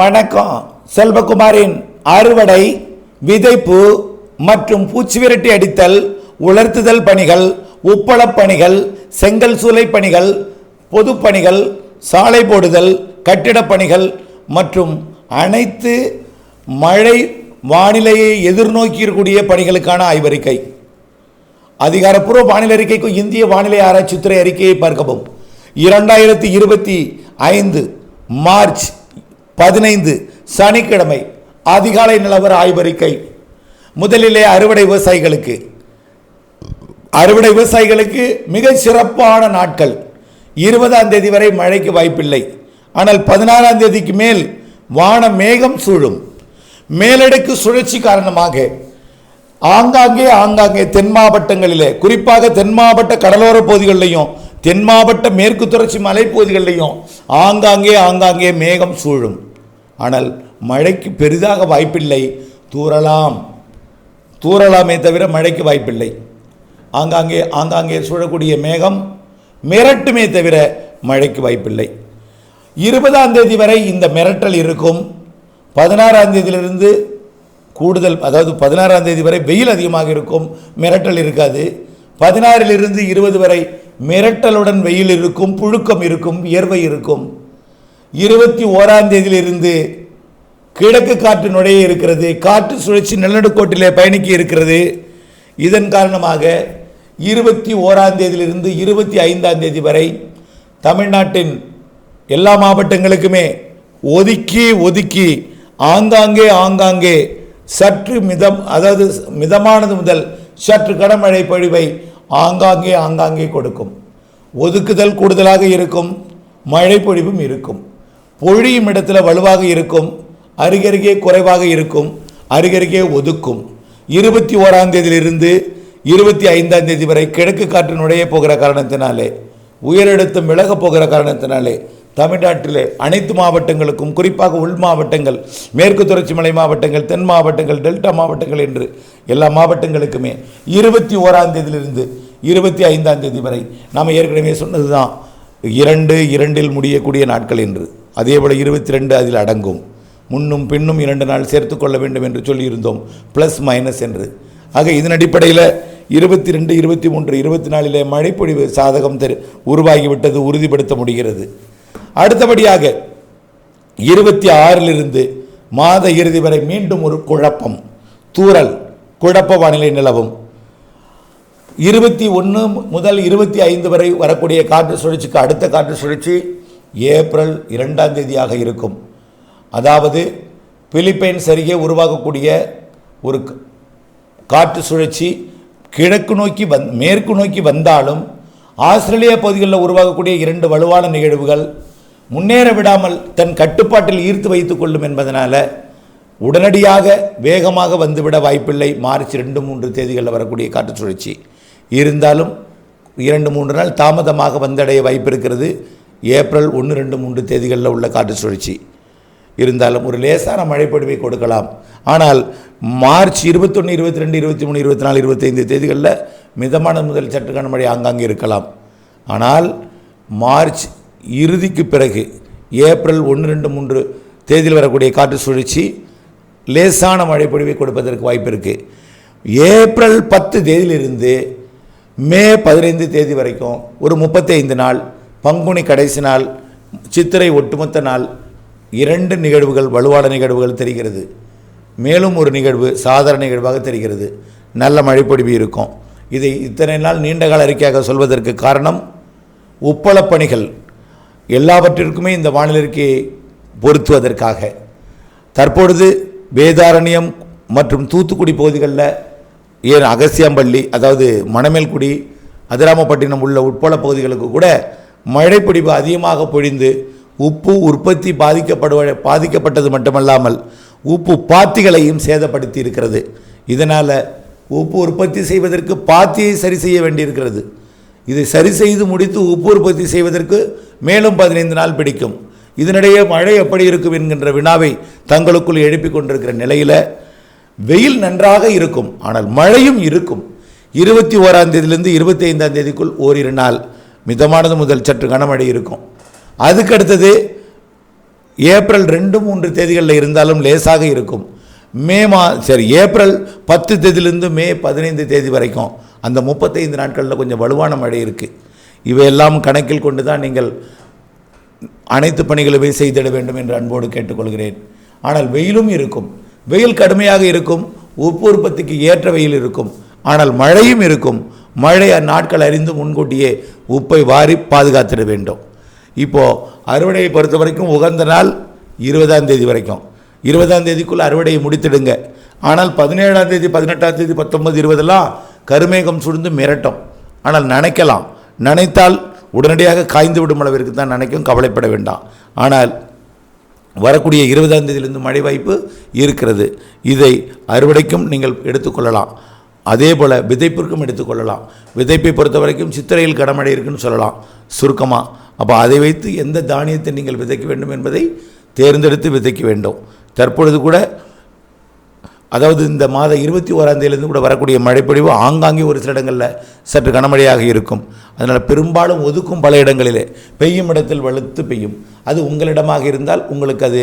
வணக்கம். செல்வகுமாரின் அறுவடை விதைப்பு மற்றும் பூச்சி விரட்டி அடித்தல் உலர்த்துதல் பணிகள் உப்பளப் பணிகள் செங்கல் சூளை பணிகள் பொதுப்பணிகள் சாலை போடுதல் கட்டிடப் பணிகள் மற்றும் அனைத்து மழை வானிலையை எதிர்நோக்கி இருக்கக்கூடிய பணிகளுக்கான ஆய்வறிக்கை. அதிகாரப்பூர்வ வானிலை அறிக்கைக்கு இந்திய வானிலை ஆராய்ச்சித்துறை அறிக்கையை பார்க்கவும். இரண்டாயிரத்தி இருபத்தி ஐந்து மார்ச் பதினைந்து சனிக்கிழமை அதிகாலை நிலவர ஆய்வறிக்கை. முதலிலே அறுவடை விவசாயிகளுக்கு அறுவடை விவசாயிகளுக்கு மிக சிறப்பான நாட்கள். இருபதாம் தேதி வரை மழைக்கு வாய்ப்பில்லை. ஆனால் பதினாறாம் தேதிக்கு மேல் வான மேகம் சூழும். மேலடுக்கு சுழற்சி காரணமாக ஆங்காங்கே ஆங்காங்கே தென் மாவட்டங்களிலே குறிப்பாக தென் மாவட்ட கடலோர பகுதிகளிலையும் தென் மாவட்ட மேற்கு தொடர்ச்சி மலைப்பகுதிகளிலையும் ஆங்காங்கே ஆங்காங்கே மேகம் சூழும். ஆனால் மழைக்கு பெரிதாக வாய்ப்பில்லை. தூறலாம். தூறலாமே தவிர மழைக்கு வாய்ப்பில்லை. ஆங்காங்கே ஆங்காங்கே சூழக்கூடிய மேகம் மிரட்டுமே தவிர மழைக்கு வாய்ப்பில்லை. இருபதாம் தேதி வரை இந்த மிரட்டல் இருக்கும். பதினாறாம் தேதியிலிருந்து கூடுதல் அதாவது பதினாறாம் தேதி வரை வெயில் அதிகமாக இருக்கும். மிரட்டல் இருக்காது. பதினாறிலிருந்து இருபது வரை மிரட்டலுடன் வெயில் இருக்கும் புழுக்கம் இருக்கும் வியர்வை இருக்கும். இருபத்தி ஓராம் தேதியிலிருந்து கிழக்கு காற்று நுழைய இருக்கிறது காற்று சுழற்சி நிலநடுக்கோட்டிலே பயணிக்க இருக்கிறது. இதன் காரணமாக இருபத்தி ஓராம் தேதியிலிருந்து இருபத்தி ஐந்தாம் தேதி வரை தமிழ்நாட்டின் எல்லா மாவட்டங்களுக்குமே ஒதுக்கி ஒதுக்கி ஆங்காங்கே ஆங்காங்கே சற்று மிதம் அதாவது மிதமானது முதல் சற்று கனமழை பொழிவை ஆங்காங்கே ஆங்காங்கே கொடுக்கும். ஒதுக்குதல் கூடுதலாக இருக்கும் மழை பொழிவும் இருக்கும். பொழியும் இடத்துல வலுவாக இருக்கும் அருகருகே குறைவாக இருக்கும் அருகருகே ஒதுக்கும். இருபத்தி ஓராம் தேதியிலிருந்து இருபத்தி ஐந்தாம் தேதி வரை கிழக்கு காற்று நுழைய போகிற காரணத்தினாலே உயரழுத்தம் விலகப் போகிற காரணத்தினாலே தமிழ்நாட்டிலே அனைத்து மாவட்டங்களுக்கும் குறிப்பாக உள் மாவட்டங்கள் மேற்கு தொடர்ச்சி மலை மாவட்டங்கள் தென் மாவட்டங்கள் டெல்டா மாவட்டங்கள் என்று எல்லா மாவட்டங்களுக்குமே இருபத்தி ஓராம் தேதியிலிருந்து இருபத்தி ஐந்தாம் தேதி வரை நாம் ஏற்கனவே சொன்னது தான் இரண்டு இரண்டில் முடியக்கூடிய நாட்கள் என்று. அதேபோல் இருபத்தி ரெண்டு அதில் அடங்கும். முன்னும் பின்னும் இரண்டு நாள் சேர்த்து கொள்ள வேண்டும் என்று சொல்லியிருந்தோம். ப்ளஸ் மைனஸ் என்று. ஆக இதன் அடிப்படையில் இருபத்தி ரெண்டு இருபத்தி மூன்று இருபத்தி நாலிலே மழைப்பொழிவு சாதகம் தெரு உருவாகிவிட்டது உறுதிப்படுத்த முடிகிறது. அடுத்தபடியாக இருபத்தி ஆறிலிருந்து மாத இறுதி வரை மீண்டும் ஒரு குழப்பம். தூறல் குழப்ப வானிலை நிலவும். இருபத்தி ஒன்று முதல் இருபத்தி ஐந்து வரை வரக்கூடிய காற்று சுழற்சிக்கு அடுத்த காற்று சுழற்சி ஏப்ரல் இரண்டாம் தேதியாக இருக்கும். அதாவது பிலிப்பைன்ஸ் அருகே உருவாகக்கூடிய ஒரு காற்று சுழற்சி கிழக்கு நோக்கி வந் மேற்கு நோக்கி வந்தாலும் ஆஸ்திரேலிய பகுதிகளில் உருவாகக்கூடிய இரண்டு வலுவான நிகழ்வுகள் முன்னேற விடாமல் தன் கட்டுப்பாட்டில் ஈர்த்து வைத்துக் கொள்ளும் என்பதனால் உடனடியாக வேகமாக வந்துவிட வாய்ப்பில்லை. மார்ச் ரெண்டு மூன்று தேதிகளில் வரக்கூடிய காற்று சுழற்சி. இருந்தாலும் இரண்டு மூன்று நாள் தாமதமாக வந்தடைய வாய்ப்பு இருக்கிறது. ஏப்ரல் ஒன்று ரெண்டு மூன்று தேதிகளில் உள்ள காற்று சுழற்சி. இருந்தாலும் ஒரு லேசான மழைப்பொழிவை கொடுக்கலாம். ஆனால் மார்ச் இருபத்தொன்று இருபத்தி ரெண்டு இருபத்தி மூணு இருபத்தி நாலு இருபத்தைந்து தேதிகளில் மிதமான முதல் சற்று கனமழை ஆங்காங்கே இருக்கலாம். ஆனால் மார்ச் இறுதிக்கு பிறகு ஏப்ரல் ஒன்று ரெண்டு மூன்று தேதியில் வரக்கூடிய காற்று சுழற்சி லேசான மழைப்பொழிவை கொடுப்பதற்கு வாய்ப்பு இருக்குது ஏப்ரல் பத்து தேதியிலிருந்து மே பதினைந்து தேதி வரைக்கும் ஒரு முப்பத்தைந்து நாள் பங்குனி கடைசி நாள் சித்திரை ஒட்டுமொத்த நாள் இரண்டு நிகழ்வுகள் வலுவான நிகழ்வுகள் தெரிகிறது. மேலும் ஒரு நிகழ்வு சாதாரண நிகழ்வாக தெரிகிறது. நல்ல மழைப்பொடிவு இருக்கும். இதை இத்தனை நாள் நீண்டகால அறிக்கையாக சொல்வதற்கு காரணம் உப்பளப் பணிகள். எல்லாவற்றிற்குமே இந்த வானிலைக்கு பொருத்துவதற்காக. தற்பொழுது வேதாரண்யம் மற்றும் தூத்துக்குடி பகுதிகளில் ஏன் அகசியம்பள்ளி அதாவது மணமேல்குடி அதிராமப்பட்டினம் உள்ள உட்பல பகுதிகளுக்கு கூட மழைப்பிடிப்பு அதிகமாக பொழிந்து உப்பு உற்பத்தி பாதிக்கப்படுவ பாதிக்கப்பட்டது மட்டுமல்லாமல் உப்பு பாத்திகளையும் சேதப்படுத்தி இருக்கிறது இதனால் உப்பு உற்பத்தி செய்வதற்கு பாத்தியை சரி செய்ய வேண்டியிருக்கிறது. இதை சரி செய்து முடித்து உப்பு உற்பத்தி செய்வதற்கு மேலும் பதினைந்து நாள் பிடிக்கும். இதனிடையே மழை எப்படி இருக்கும் என்கின்ற வினாவை தங்களுக்குள் எழுப்பிக் கொண்டிருக்கிற நிலையில் வெயில் நன்றாக இருக்கும் ஆனால் மழையும் இருக்கும். இருபத்தி ஓராம் தேதியிலிருந்து இருபத்தி ஐந்தாம் தேதிக்குள் ஓரிரு நாள். மிதமானது முதல் சற்று கனமழை இருக்கும். அதுக்கு அடுத்தது ஏப்ரல் ரெண்டு மூன்று தேதிகளில் இருந்தாலும் லேசாக இருக்கும். மே மா சரி ஏப்ரல் பத்து தேதியிலிருந்து மே பதினைந்து தேதி வரைக்கும் அந்த முப்பத்தைந்து நாட்களில் கொஞ்சம் வலுவான மழை இருக்குது இவையெல்லாம் கணக்கில் கொண்டு தான் நீங்கள் அனைத்து பணிகளுமே செய்திட வேண்டும் என்று அன்போடு கேட்டுக்கொள்கிறேன். ஆனால் வெயிலும் இருக்கும். வெயில் கடுமையாக இருக்கும். உப்பு உற்பத்திக்கு ஏற்ற வெயில் இருக்கும். ஆனால் மழையும் இருக்கும். மழை அந்நாட்கள் அறிந்து முன்கூட்டியே உப்பை வாரி பாதுகாத்திட வேண்டும். இப்போது அறுவடையை பொறுத்த வரைக்கும் உகந்த நாள் இருபதாம் தேதி வரைக்கும். இருபதாம் தேதிக்குள்ளே அறுவடையை முடித்திடுங்க. ஆனால் பதினேழாம் தேதி பதினெட்டாம் தேதி பத்தொன்பது இருபதெல்லாம் கருமேகம் சுழ்ந்து மிரட்டும். ஆனால் நனைக்கலாம். நனைத்தால் உடனடியாக காய்ந்து விடும் அளவிற்கு தான் நினைக்கும். கவலைப்பட வேண்டாம். ஆனால் வரக்கூடிய இருபதாம் தேதியிலிருந்து மழை வாய்ப்பு இருக்கிறது. இதை அறுவடைக்கும் நீங்கள் எடுத்துக்கொள்ளலாம். அதே போல் விதைப்பிற்கும் எடுத்துக்கொள்ளலாம் விதைப்பை பொறுத்த வரைக்கும் சித்திரையில் கடமடை இருக்குன்னு சொல்லலாம். சுருக்கமாக அப்போ அதை வைத்து எந்த தானியத்தை நீங்கள் விதைக்க வேண்டும் என்பதை தேர்ந்தெடுத்து விதைக்க வேண்டும். தற்பொழுது கூட அதாவது இந்த மாத இருபத்தி ஓராம் கூட வரக்கூடிய மழைப்பொழிவு ஆங்காங்கே ஒரு சில இடங்களில் சற்று கனமழையாக இருக்கும். அதனால் பெரும்பாலும் ஒதுக்கும் பல இடங்களிலே பெய்யும் இடத்தில் வலுத்து பெய்யும். அது உங்களிடமாக இருந்தால் உங்களுக்கு அது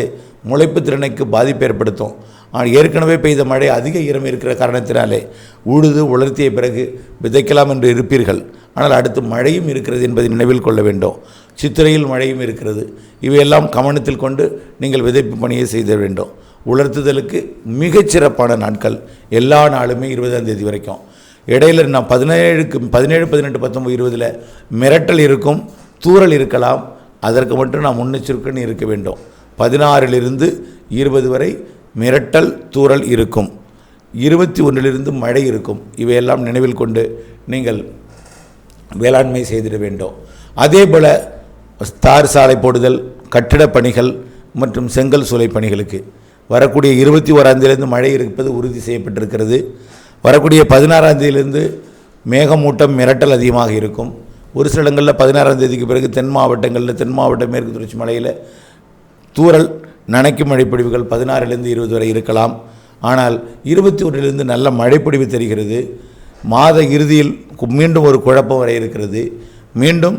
முளைப்பு திறனுக்கு பாதிப்பு ஏற்படுத்தும். ஆனால் ஏற்கனவே பெய்த மழை அதிக ஈரம் இருக்கிற காரணத்தினாலே உழுது உலர்த்திய பிறகு விதைக்கலாம் என்று இருப்பீர்கள். ஆனால் அடுத்து மழையும் இருக்கிறது என்பதை நினைவில் கொள்ள வேண்டும். சித்திரையில் மழையும் இருக்கிறது. இவையெல்லாம் கவனத்தில் கொண்டு நீங்கள் விதைப்பு பணியை செய்த வேண்டும். உலர்த்துதலுக்கு மிகச்சிறப்பான நாட்கள் எல்லா நாளுமே இருபதாம் தேதி வரைக்கும். இடையில நான் பதினேழுக்கு பதினேழு பதினெட்டு பத்தொம்பது இருபதில் மிரட்டல் இருக்கும் தூறல் இருக்கலாம். அதற்கு மட்டும் நான் முன்னெச்சரிக்கைன்னு இருக்க வேண்டும். பதினாறிலிருந்து இருபது வரை மிரட்டல் தூறல் இருக்கும். இருபத்தி ஒன்றிலிருந்து மழை இருக்கும். இவையெல்லாம் நினைவில் கொண்டு நீங்கள் வேளாண்மை செய்திட வேண்டும். அதே போல் தார் சாலை போடுதல் கட்டிடப் பணிகள் மற்றும் செங்கல் சூளை பணிகளுக்கு. வரக்கூடிய இருபத்தி ஓராந்தேதியிலேருந்து மழை இருப்பது உறுதி செய்யப்பட்டிருக்கிறது. வரக்கூடிய பதினாறாந்தேதியிலேருந்து மேகமூட்டம் மிரட்டல் அதிகமாக இருக்கும். ஒரு சில இடங்களில் பதினாறாம் தேதிக்கு பிறகு தென் மாவட்டங்களில் தென் மாவட்ட மேற்கு தொடர்ச்சி மலையில் தூரல் நனைக்கும் மழைப்பொழிவுகள் பதினாறிலிருந்து இருபது வரை இருக்கலாம். ஆனால் இருபத்தி ஒன்றிலிருந்து நல்ல மழைப்பொழிவு தெரிகிறது. மாத இறுதியில் மீண்டும் ஒரு குழப்பம் வரை இருக்கிறது. மீண்டும்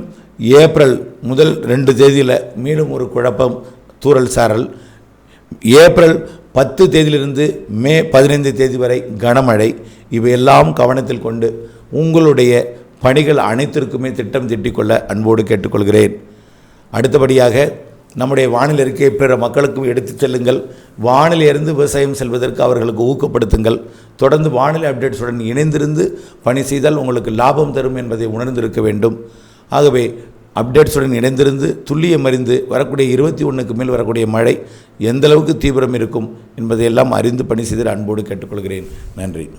ஏப்ரல் முதல் ரெண்டு தேதியில் மீண்டும் ஒரு குழப்பம் தூறல் சாரல். ஏப்ரல் பத்து தேதியிலிருந்து மே பதினைந்து தேதி வரை கனமழை. இவையெல்லாம் கவனத்தில் கொண்டு உங்களுடைய பணிகள் அனைத்திற்குமே திட்டம் திட்டிக்கொள்ள அன்போடு கேட்டுக்கொள்கிறேன். அடுத்தபடியாக நம்முடைய வானிலை இருக்க பிற மக்களுக்கும் எடுத்துச் செல்லுங்கள். வானிலிருந்து விவசாயம் செல்வதற்கு அவர்களுக்கு ஊக்கப்படுத்துங்கள். தொடர்ந்து வானிலை அப்டேட்ஸுடன் இணைந்திருந்து பணி செய்தால் உங்களுக்கு லாபம் தரும் என்பதை உணர்ந்திருக்க வேண்டும். ஆகவே அப்டேட்ஸுடன் இணைந்திருந்து துல்லியம் அறிந்து வரக்கூடிய இருபத்தி ஒன்றுக்கு மேல் வரக்கூடிய மழை எந்தளவுக்கு தீவிரம் இருக்கும் என்பதையெல்லாம் அறிந்து பணி செய்து அன்போடு கேட்டுக்கொள்கிறேன். நன்றி.